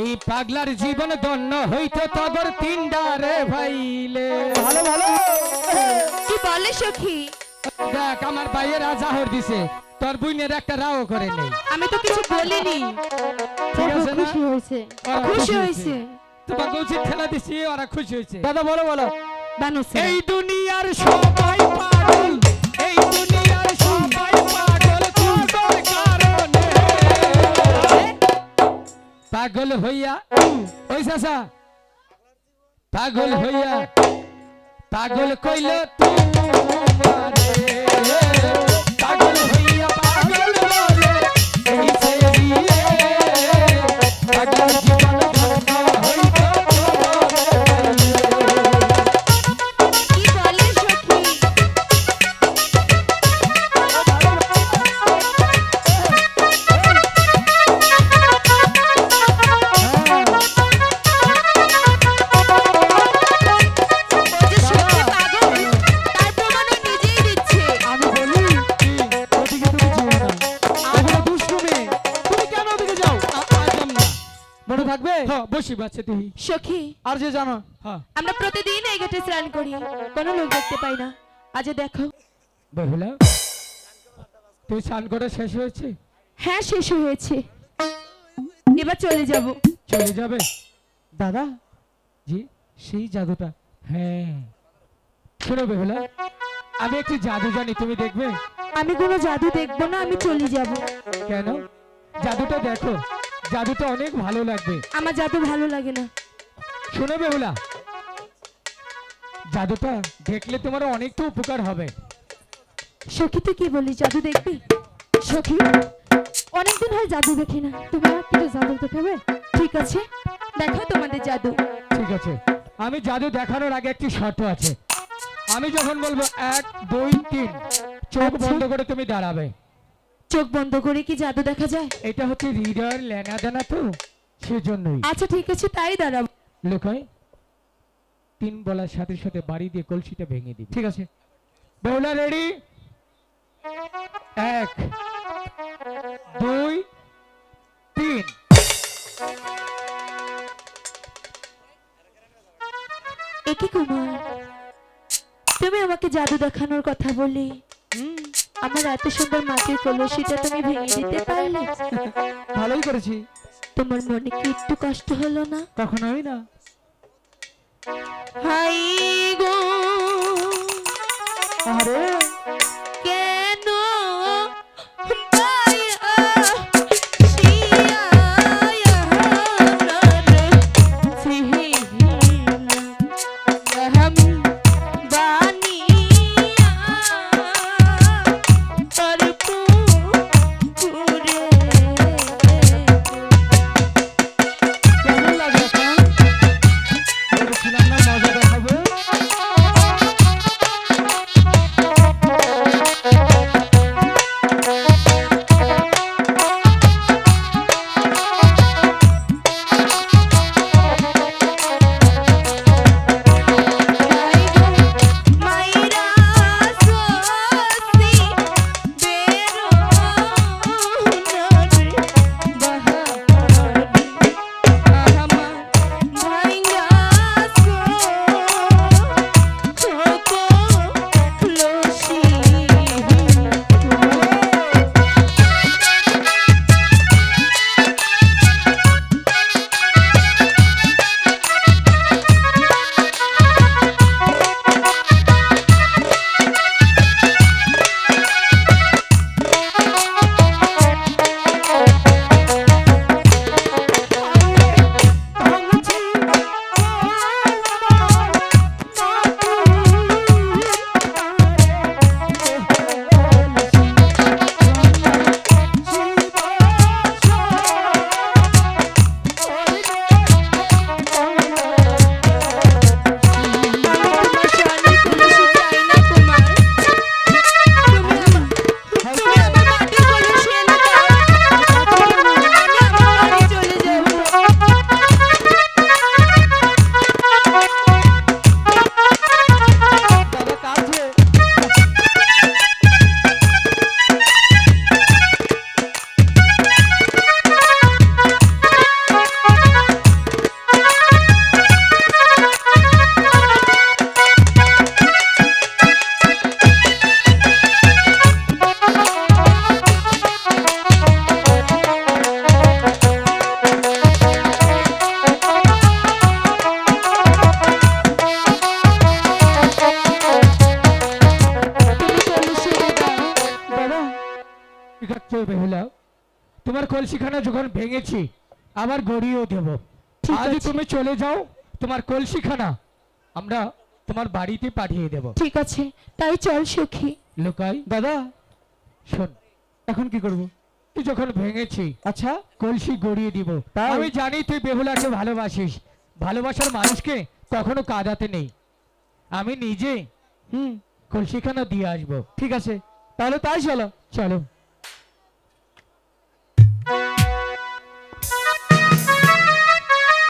এই পাগলার জীবন দন্য হইতো তগর তিনডা রে ভাইলে। ভালো ভালো। কি বলে সখী? দেখ আমার বাইয়ে রাজা হর দিছে তোর বুইনের একটা রাও করে নেই। আমি তো কিছু বলিনি। ঠিক আছে না? খুশি হয়েছে। ওরা খুশি হয়েছে। তোমাকে উচিত খেলা দিছি ওরা খুশি হয়েছে। দাদা বলো বলো। বানুছে এই দুনিয়ার সবাই পাগল হইয়া ওই চাচা পাগল হইয়া পাগল কইল তোমারে হ্যাঁ বসি বাচ্চা তুই সখী আর যে জানো হ্যাঁ আমরা প্রতিদিন এই ঘাটে স্নান করি। কোনো লোক দেখতে পাই না। আজ দেখো। বহুলা তুই স্নান করা শেষ হয়েছে? হ্যাঁ শেষ হয়েছে। এবার চলে যাব। চলে যাবে? দাদা জি সেই জাদুটা হ্যাঁ। শোনো বেহুলা আমি একটি জাদু জানি তুমি দেখবে? আমি কোনো জাদু দেখব না আমি চলে যাব। কেন? জাদুটা দেখো। জাদুটা অনেক ভালো লাগবে। আমার জাদু ভালো লাগে না। শুনে বেহুলা জাদুটা দেখলে তোমার অনেকটা উপকার হবে। সখী তুই কি বলি জাদু দেখবি? সখী অনেকদিন হয় জাদু দেখি না। তুমি আমার কিছু জাদু দেখাবে? ঠিক আছে দেখো তোমাদের জাদু। ঠিক আছে। আমি জাদু দেখানোর আগে একটি শর্ত আছে। আমি যখন বলব এক দুই তিন চোখ আচ্ছা। বন্ধ করে তুমি দাঁড়াবে। চোখ বন্ধ করে কি জাদু দেখা যায়? এটা হচ্ছে হৃদয়ের লেনা দেনা তো সেজন্যই। আচ্ছা ঠিক আছে তাই দাঁড়াবো লোকাই তিন বলার সাথে সাথে বাড়ি দিয়ে কলসিটা ভেঙে দিবি। ঠিক আছে? বেহুলা রেডি? এক দুই তিন। একি কুমার? তুমি আমাকে জাদু দেখানোর কথা বলি আমার এত সুন্দর মাটির কলসিটা তুমি ভেঙে দিতে পারলে? ভালোই করেছি। তোমার মনে কি একটু কষ্ট হলো না? কখনোই না। হাই গো। আরে কলসিখানা যখন ভেঙেছি আবার গড়িয়েও দেব। আজ তুমি চলে যাও তোমার কলসিখানা আমরা তোমার বাড়িতে পাঠিয়ে দেব। ঠিক আছে তাই চল সখী। লোকাই দাদা শোন। এখন কি করব? তুই যখন ভেঙেছি আচ্ছা। কলসি গড়িয়ে দিব? আমি জানি তুই বেহুলাকে ভালোবাসিস। ভালোবাসার মানুষকে কখনো কাঁদাতে নেই। আমি নিজে হুম। কলসিখানা দিয়ে আসব। ঠিক আছে। তাহলে তাই চলো। চলো।